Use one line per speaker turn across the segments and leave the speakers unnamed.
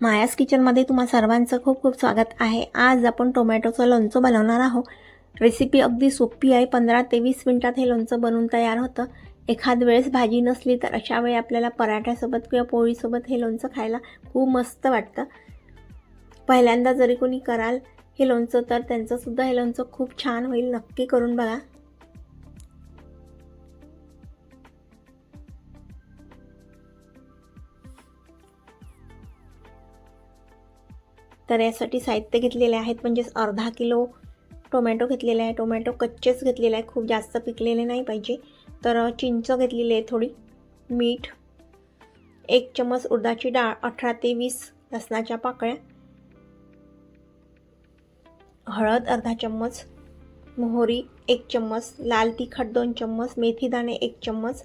मायास किचनमध्ये तुम्हा सर्वांचं खूप खूप स्वागत आहे. आज आपण टोमॅटोचं लोणचं बनवणार आहोत. रेसिपी अगदी सोपी आहे. पंधरा ते वीस मिनटात हे लोणचं बनवून तयार होतं. एखाद वेळेस भाजी नसली तर अशा वेळी आपल्याला पराठ्यासोबत किंवा पोळीसोबत हे लोणचं खायला खूप मस्त वाटतं. पहिल्यांदा जरी कोणी कराल हे लोणचं तर त्यांचंसुद्धा हे लोणचं खूप छान होईल. नक्की करून बघा. तर यासाठी साहित्य घेतलेले आहेत. म्हणजेच अर्धा किलो टोमॅटो घेतलेले आहे. टोमॅटो कच्चेच घेतलेले आहे. खूप जास्त पिकलेले नाही पाहिजे. तर चिंच घेतलेली आहे थोडी. मीठ. एक चमच उडदाची डाळ. अठरा ते वीस लसणाच्या पाकळ्या. हळद अर्धा चम्मच. मोहरी एक चम्मच. लाल तिखट दोन चम्मच. मेथीदाणे एक चम्मच.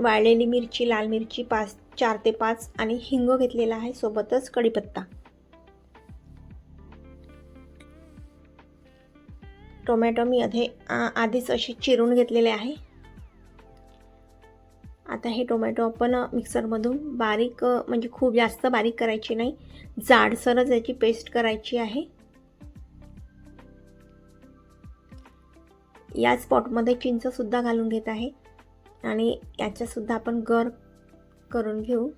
वाळलेली मिरची लाल मिरची पाच चार ते पाच. आणि हिंग घेतलेला आहे. सोबतच कढीपत्ता. टोमॅटो मी अधे आधीच असे चिरून घेतलेले आहे. आता हे टोमॅटो आपण मिक्सरमधून बारीक म्हणजे खूप जास्त बारीक करायची नाही जाडसरच याची पेस्ट करायची आहे. याच पॉटमध्ये चिंचसुद्धा घालून घेत आहे आणि याच्यासुद्धा आपण गर करून घेऊ.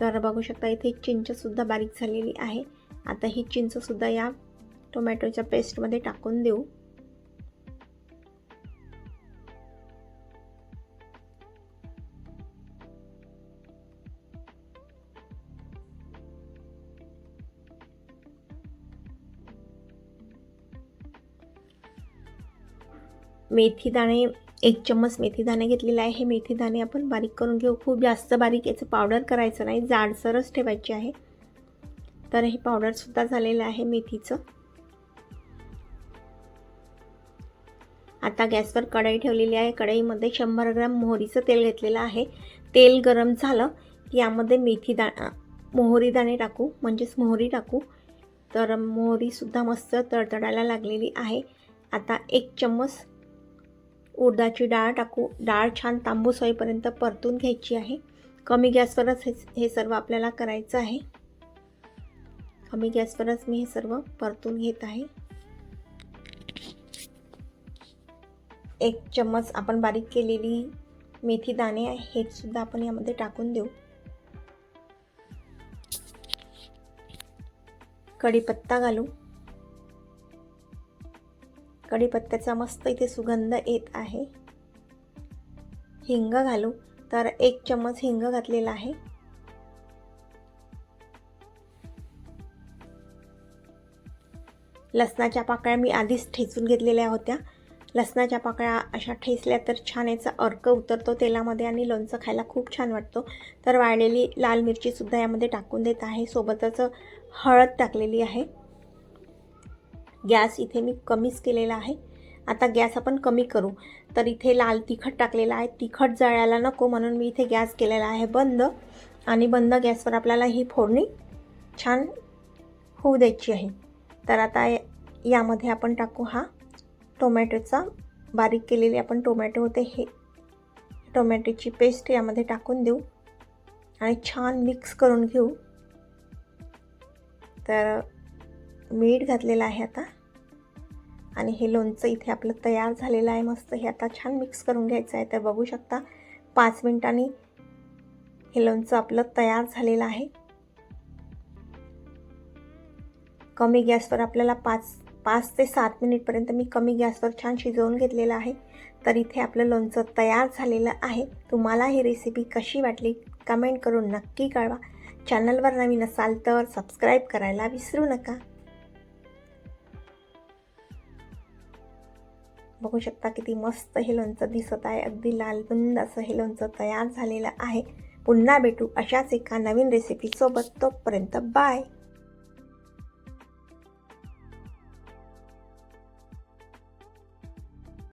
तर बघू शकता इथे चिंचसुद्धा बारीक झालेली आहे. आता ही चिंचसुद्धा या टोमॅटोच्या पेस्टमध्ये टाकून देऊ. मेथी दाणे एक चम्मच मेथी दाणे घेतलेले आहे. हे मेथी दाणे आपण बारीक करून घेऊ. खूप जास्त बारीक याचं पावडर करायचं नाही. जाडसरच ठेवायची आहे. तर हे पावडरसुद्धा झालेलं आहे मेथीचं. आता गॅसवर कढई ठेवलेली आहे. कढईमध्ये शंभर ग्रॅम मोहरीचं तेल घेतलेलं आहे. तेल गरम झालं की यामध्ये मेथी दा मोहरी दाणे टाकू. म्हणजेच मोहरी टाकू. तर मोहरीसुद्धा मस्त तडतडायला लागलेली आहे. आता एक चम्मच उडदाची डाळ टाकू. डाळ छान तांबूस होईपर्यंत परतून घ्यायची आहे. कमी गॅसवरच हे हे सर्व आपल्याला करायचं आहे. कमी गॅसवरच मी हे सर्व परतून घेत आहे. एक चम्मच आपण बारीक केलेली मेथी दाणे आहे हे सुद्धा आपण यामध्ये टाकून देऊ. कढीपत्ता घालू. कढीपत्त्याचा मस्त इथे सुगंध येत आहे. हिंग घालू. तर एक चम्मच हिंग घातलेला आहे. लसणाच्या पाकळ्या मी आधीच ठेचून घेतलेल्या होत्या. लसणाच्या पाकळ्या अशा ठेचल्या तर छान याचा अर्क उतरतो तेलामध्ये आणि लोणचं खायला खूप छान वाटतो. तर वाळलेली लाल मिरचीसुद्धा यामध्ये टाकून देत आहे. सोबतच हळद टाकलेली आहे. गॅस इथे मी कमीच केलेला आहे. आता गॅस आपण कमी करू. तर इथे लाल तिखट टाकलेला आहे. तिखट जळायला नको म्हणून मी इथे गॅस केलेला आहे बंद. आणि बंद गॅसवर आपल्याला ही फोडणी छान होऊ द्यायची आहे. तर आता यामध्ये आपण टाकू हा टोमॅटोचा बारीक केलेले आपण टोमॅटो होते हे टोमॅटोची पेस्ट यामध्ये टाकून देऊ आणि छान मिक्स करून घेऊ. तर मीठ घातलेलं आहे आता आणि हे लोणचं इथे आपलं तयार झालेलं आहे मस्त. हे आता छान मिक्स करून घ्यायचं आहे. तर बघू शकता पाच मिनिटांनी हे लोणचं आपलं तयार झालेलं आहे. कमी गॅसवर आपल्याला पाच पाच ते सात मिनिटपर्यंत मी कमी गॅसवर छान शिजवून घेतलेलं आहे. तर इथे आपलं लोणचं तयार झालेलं आहे. तुम्हाला ही रेसिपी कशी वाटली कमेंट करून नक्की कळवा. चॅनलवर नवीन असाल तर सबस्क्राईब करायला विसरू नका. बघू शकता किती मस्त हे लोणचं दिसत आहे. अगदी लालबुंद असं हे लोणचं तयार झालेलं आहे. पुन्हा भेटू अशाच एका नवीन रेसिपीसोबत तोपर्यंत बाय